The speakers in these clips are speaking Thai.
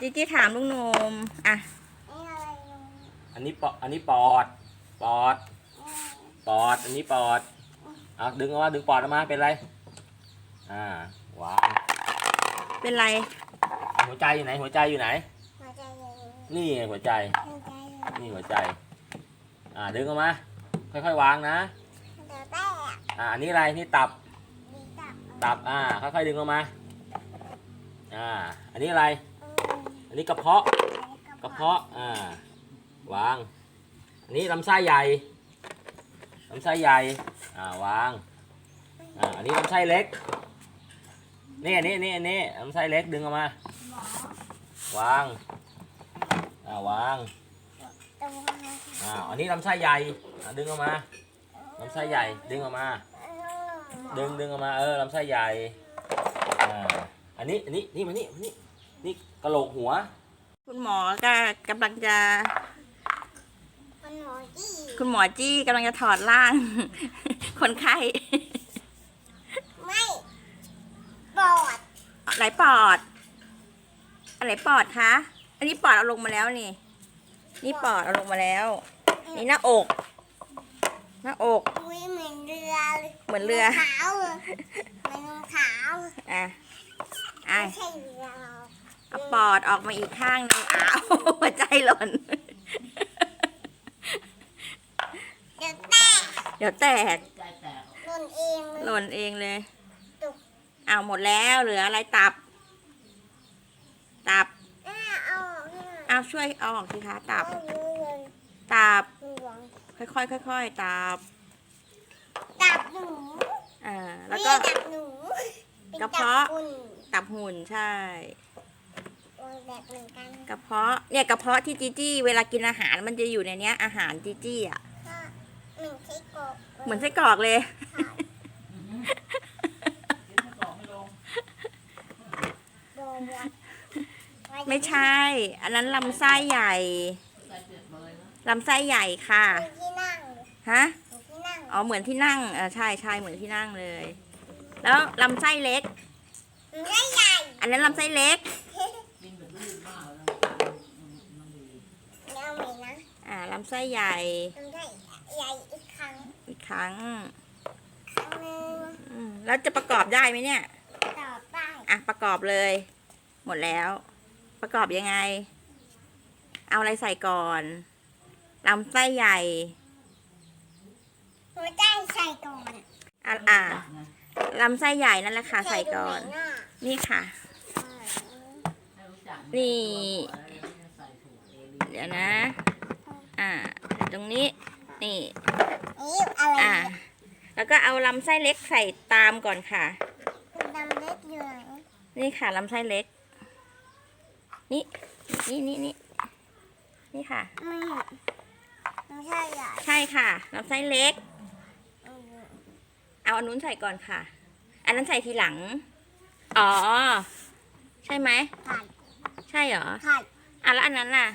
จีจี้ถามลุงหนุ่มอะ นี่อะไรลุงอันนี้ปอดอันนี้ปอด ปอด ปอด อันนี้ปอดเอาดึงออกมาดึงปอดออกมาเป็นไร อ่าวางเป็นไรหัวใจอยู่ไหน หัวใจอยู่ไหน หัวใจเย็นนี่ไงหัวใจ หัวใจเย็นนี่หัวใจ อ่าดึงออกมา ค่อยๆวางนะ เดี๋ยวแตกอ่าอันนี้อะไร นี่ตับ ดีจับตับ อ่า ค่อยๆดึงออกมา อ่า อันนี้อะไร อันนี้กระเพาะ กระเพาะ อ่า วาง อันนี้ลำไส้ใหญ่ ลำไส้ใหญ่ อ่า วาง อ่า อันนี้ลำไส้เล็ก นี่อันนี้อันนี้อันนี้ลำไส้เล็กดึงออกมา วาง อ่า วางตรงอ่า อันนี้ลำไส้ใหญ่ อ่า ดึงออกมา ลำไส้ใหญ่ ดึงออกมา ดึงดึงออกมา เออ ลำไส้ใหญ่ อ่า อันนี้ อันนี้ นี่มานี่มานี่ นี่กระโหลกหัว คุณหมอก็กำลังจะมันหมอจี้คุณหมอจี้กำลังจะถอดร่าง คนไข้ไม่ปอดไหนปอด อะไรปอดคะ อันนี้ปอดเอาลงมาแล้วนี่ นี่ปอดเอาลงมาแล้ว นี่หน้าอก หน้าอก อุ้ยเหมือนเรือเลยเหมือนเรือขาวเลยเหมันขาวอะอะ ไม่ใช่เรือเรา เอาปอดออกมาอีกข้างหนึงอ้าวหัวใจหล่น เดี๋ยวแตกเดี๋ยวแตก หล่นเองเลยหล่นเองเลยตุกเอาหมดแล้วเหลืออะไรตับ ตับอ่าเอาออกให้หน่อยเอาช่วยเอาออกสิคะตับ เอาเลยตับ หลวงค่อยๆค่อยๆตับตับหนูอ่า แล้วก็นี่ตับหนูป็นกระเพาะตับคุณตับหุ่นใช่โอ้ย แบบเหมือนกันกระเพาะเนี่ยกระเพาะที่จีจี้เวลากินอาหารมันจะอยู่ในเนี้ย อาหารจีจี้อะก็เหมือนไส้กรอกเหมือนไส้กรอกเลยโดนวัดไม่ใช่ อันนั้นลำไส้ใหญ่ลำไส้ใหญ่ค่ะมีที่นั่งฮะมีที่นั่งอ๋อเหมือนที่นั่งเออใช่ใช่เหมือนที่นั่งเลย แล้วลำไส้เล็ก ไม่ใหญ่ อันนั้นลำไส้เล็ก แล้วไหมนะ อ่าลำไส้ใหญ่ต้องได้ใหญ่อีกครั้งอีกครั้งครั้งหนึงอืมแล้วจะประกอบได้ไหมเนี่ย ต่อไปอะประกอบเลย หมดแล้ว ประกอบยังไง เอาอะไรใส่ก่อนลำไส้ใหญ่ หัวใจใส่ก่อนอะอะลำไส้ใหญ่นั่นแหละค่ะใส่ก่อนตรงไหะนี่ค่ะ นี่ เดี๋ยวนะ อ่า ตรงนี้ นี่ นี่อะไรอ่า แล้วก็เอาลำไส้เล็กใส่ตามก่อนค่ะคุณดำเล็กอยู่ไหนนี่ค่ะลำไส้เล็ก นี่ นี่นี่นี่นี่ค่ะ ไม่ไม่ใช่ใหญ่ใช่ค่ะลำไส้เล็ก อืมเอาอันนู้นใส่ก่อนค่ะ อันนั้นใส่ทีหลัง อ๋อ ใช่ไหมผัดใช่เหรอผัดอะแล้วอันนั้นล่ะ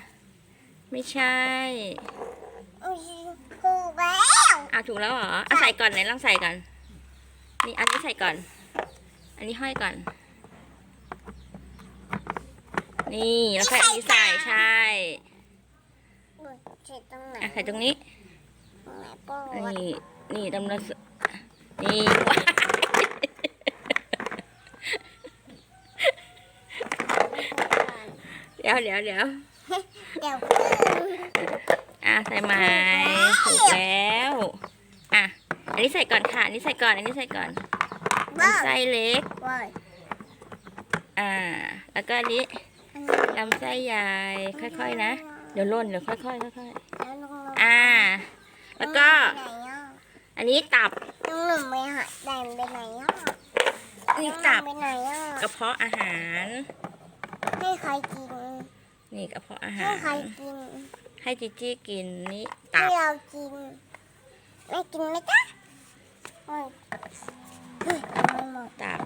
ไม่ใช่อุ้ยถูกแล้วอะถูกแล้วเหรอเอาใส่ก่อนไหนลองใส่ก่อน นี่อันนี้ใส่ก่อน อันนี้ห้อยก่อน นี่แล้วค่อยอันนี้ใส่ใช่อุ๊ยใส่ตรงไหนอะใส่ตรงนี้ตรงไหนโป้งนี่นี่ตำรวจนี่เดี๋ยวเดี๋ยวเดี๋ยว เดี๋ยวพึ่งอะใส่ไหม้ถูกแล้วอะอันนี้ใส่ก่อนค่ะอันนี้ใส่ก่อนอันนี้ใส่ก่อนบ้าลำไส้เล็กเว้ยอ่า แล้วก็อันนี้อันนี้ลำไส้ใหญ่ค่อยๆนะเดี๋ยวล่นเดี๋ยวค่อยๆค่อยแล้วลงมาๆอ่า แล้วก็ไหนอะอันนี้ตับน้องหนุ่มไปหาแดนไปไหนอะนี่ตับน้องหนุ่มไปไหนอะกระเพาะอาหารให้ใครกิน นี่กระเพาะอาให้หารใครกินให้จิจี้กินนี่ให้ตับเรากิน ไม่กินไหมจ๊ะโอ้ยเฮ้ยไม่หมดตับ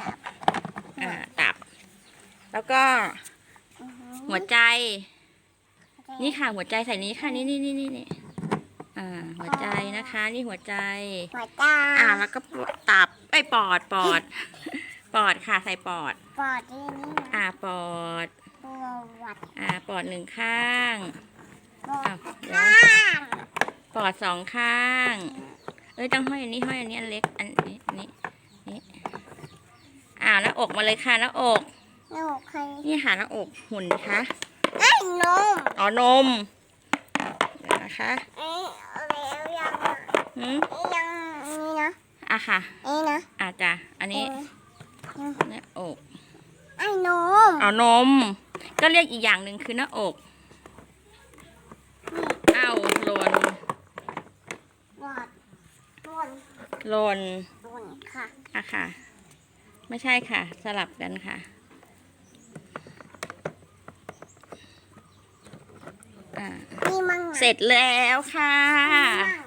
ตับอ่า ตับ แล้วก็อื้อหือหัวใจ นี่ค่ะหัวใจใส่นี้ค่ะ นี่นี่นี่นี่นี่อ่า หัวใจนะคะ นี่หัวใจ หัวใจอ่า แล้วก็ตับไอ้ยปอดปอด ปอดค่ะ ใส่ปอด ปอดที่นี่นะ อ่า ปอด ด อ่า ปอ ดหนึ่งข้างปออ้าดวเดี๋ยวข้างปอดสองข้าง เอ้ยต้องห้อยอันนี้ห้อยอันนี้อันเล็กอันนี้อันนี้นี่อ่าหน้าอกมาเลยค่ะหน้าอกโอ้ใครนี่หาหน้าอกหุ่นคะไอ้นมอ๋อนมเดี๋ยวนะคะไอ้แล้วยังอะหืมไอ้ยังนี่นะอะค่ะไอ้นะอาจ้ะอันนี้เอ้ยหน้าอกไอ้นมเอานม ก็เรียกอีกอย่างหนึ่งคือหน้าอกอ้าวหล่นปอดบนหล่นบนค่ะอะค่ะ ไม่ใช่ค่ะ สลับกันค่ะอ่านี่มั่งเสร็จแล้วค่ะ นี่มั่ง